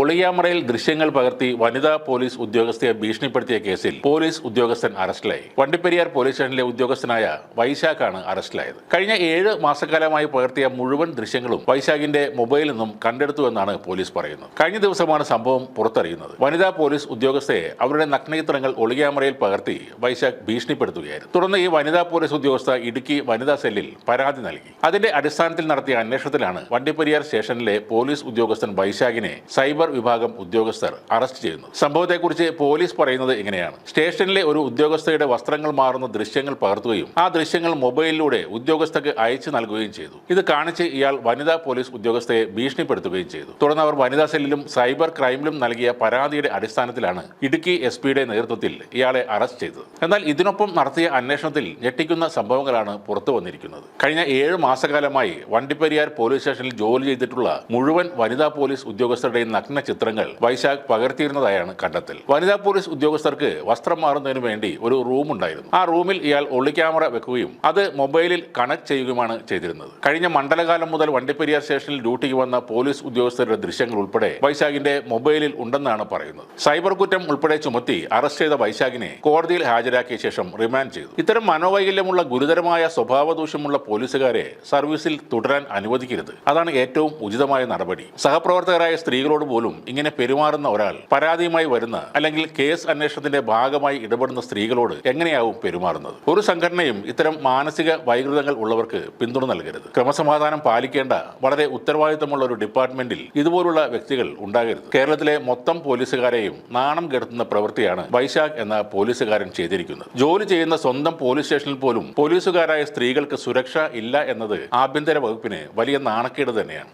ഒളിയാമറയിൽ ദൃശ്യങ്ങൾ പകർത്തി വനിതാ പോലീസ് ഉദ്യോഗസ്ഥയെ ഭീഷണിപ്പെടുത്തിയ കേസിൽ പോലീസ് ഉദ്യോഗസ്ഥൻ അറസ്റ്റിലായി. വണ്ടിപ്പെരിയാർ പോലീസ് സ്റ്റേഷനിലെ ഉദ്യോഗസ്ഥനായ വൈശാഖാണ് അറസ്റ്റിലായത്. കഴിഞ്ഞ ഏഴ് മാസക്കാലമായി പകർത്തിയ മുഴുവൻ ദൃശ്യങ്ങളും വൈശാഖിന്റെ മൊബൈലിൽ നിന്നും കണ്ടെടുത്തുവെന്നാണ് പോലീസ് പറയുന്നത്. കഴിഞ്ഞ ദിവസമാണ് സംഭവം പുറത്തറിയുന്നത്. വനിതാ പോലീസ് ഉദ്യോഗസ്ഥയെ അവരുടെ നഗ്നചിത്രങ്ങൾ ഒളിയാമറയിൽ പകർത്തി വൈശാഖ് ഭീഷണിപ്പെടുത്തുകയായിരുന്നു. തുടർന്ന് ഈ വനിതാ പോലീസ് ഉദ്യോഗസ്ഥ ഇടുക്കി വനിതാ സെല്ലിൽ പരാതി നൽകി. അതിന്റെ അടിസ്ഥാനത്തിൽ നടത്തിയ അന്വേഷണത്തിലാണ് വണ്ടിപ്പെരിയാർ സ്റ്റേഷനിലെ പോലീസ് ഉദ്യോഗസ്ഥൻ വൈശാഖിനെ സൈബർ വിഭാഗം ഉദ്യോഗസ്ഥർ അറസ്റ്റ് ചെയ്യുന്നു. സംഭവത്തെക്കുറിച്ച് പോലീസ് പറയുന്നത് ഇങ്ങനെയാണ്. സ്റ്റേഷനിലെ ഒരു ഉദ്യോഗസ്ഥയുടെ വസ്ത്രങ്ങൾ മാറുന്ന ദൃശ്യങ്ങൾ പകർത്തുകയും ആ ദൃശ്യങ്ങൾ മൊബൈലിലൂടെ ഉദ്യോഗസ്ഥക്ക് അയച്ചു നൽകുകയും ചെയ്തു. ഇത് കാണിച്ച് ഇയാൾ വനിതാ പോലീസ് ഉദ്യോഗസ്ഥയെ ഭീഷണിപ്പെടുത്തുകയും ചെയ്തു. തുടർന്ന് അവർ വനിതാ സെല്ലിലും സൈബർ ക്രൈമിലും നൽകിയ പരാതിയുടെ അടിസ്ഥാനത്തിലാണ് ഇടുക്കി എസ് പിയുടെ നേതൃത്വത്തിൽ ഇയാളെ അറസ്റ്റ് ചെയ്തത്. എന്നാൽ ഇതിനൊപ്പം നടത്തിയ അന്വേഷണത്തിൽ ഞെട്ടിക്കുന്ന സംഭവങ്ങളാണ് പുറത്തു വന്നിരിക്കുന്നത്. കഴിഞ്ഞ ഏഴ് മാസക്കാലമായി വണ്ടിപ്പെരിയാർ പോലീസ് സ്റ്റേഷനിൽ ജോലി ചെയ്തിട്ടുള്ള മുഴുവൻ വനിതാ പോലീസ് ഉദ്യോഗസ്ഥരുടെയും നഗ്ന ചിത്രങ്ങൾ വൈശാഖ് പകർത്തിയിരുന്നതായാണ് കണ്ടെത്തൽ. വനിതാ പോലീസ് ഉദ്യോഗസ്ഥർക്ക് വസ്ത്രം മാറുന്നതിന് വേണ്ടി ഒരു റൂം ഉണ്ടായിരുന്നു. ആ റൂമിൽ ഇയാൾ ഒളി ക്യാമറ വെക്കുകയും അത് മൊബൈലിൽ കണക്ട് ചെയ്യുകയുമാണ് ചെയ്തിരുന്നത്. കഴിഞ്ഞ മണ്ഡലകാലം മുതൽ വണ്ടിപ്പെരിയാർ സ്റ്റേഷനിൽ ഡ്യൂട്ടിക്ക് വന്ന പോലീസ് ഉദ്യോഗസ്ഥരുടെ ദൃശ്യങ്ങൾ ഉൾപ്പെടെ വൈശാഖിന്റെ മൊബൈലിൽ ഉണ്ടെന്നാണ് പറയുന്നത്. സൈബർ കുറ്റം ഉൾപ്പെടെ ചുമത്തി അറസ്റ്റ് ചെയ്ത വൈശാഖിനെ കോടതിയിൽ ഹാജരാക്കിയ ശേഷം റിമാൻഡ് ചെയ്തു. ഇത്തരം മനോവൈകല്യമുള്ള ഗുരുതരമായ സ്വഭാവദൂഷ്യമുള്ള പോലീസുകാരെ സർവീസിൽ തുടരാൻ അനുവദിക്കരുത്. അതാണ് ഏറ്റവും ഉചിതമായ നടപടി. സഹപ്രവർത്തകരായ സ്ത്രീകളോട് പോലും ഇങ്ങനെ പെരുമാറുന്ന ഒരാൾ പരാതിയുമായി വരുന്ന അല്ലെങ്കിൽ കേസ് അന്വേഷണത്തിന്റെ ഭാഗമായി ഇടപെടുന്ന സ്ത്രീകളോട് എങ്ങനെയാവും പെരുമാറുന്നത്? ഒരു സംഘടനയും ഇത്തരം മാനസിക വൈകൃതങ്ങൾ ഉള്ളവർക്ക് പിന്തുണ നൽകരുത്. ക്രമസമാധാനം പാലിക്കേണ്ട വളരെ ഉത്തരവാദിത്തമുള്ള ഒരു ഡിപ്പാർട്ട്മെന്റിൽ ഇതുപോലുള്ള വ്യക്തികൾ ഉണ്ടാകരുത്. കേരളത്തിലെ മൊത്തം പോലീസുകാരെയും നാണം കെടുത്തുന്ന പ്രവൃത്തിയാണ് വൈശാഖ് എന്ന പോലീസുകാരൻ ചെയ്തിരിക്കുന്നത്. ജോലി ചെയ്യുന്ന സ്വന്തം പോലീസ് സ്റ്റേഷനിൽ പോലും പോലീസുകാരായ സ്ത്രീകൾക്ക് സുരക്ഷ ഇല്ല എന്നത് ആഭ്യന്തര വകുപ്പിന് വലിയ നാണക്കേട് തന്നെയാണ്.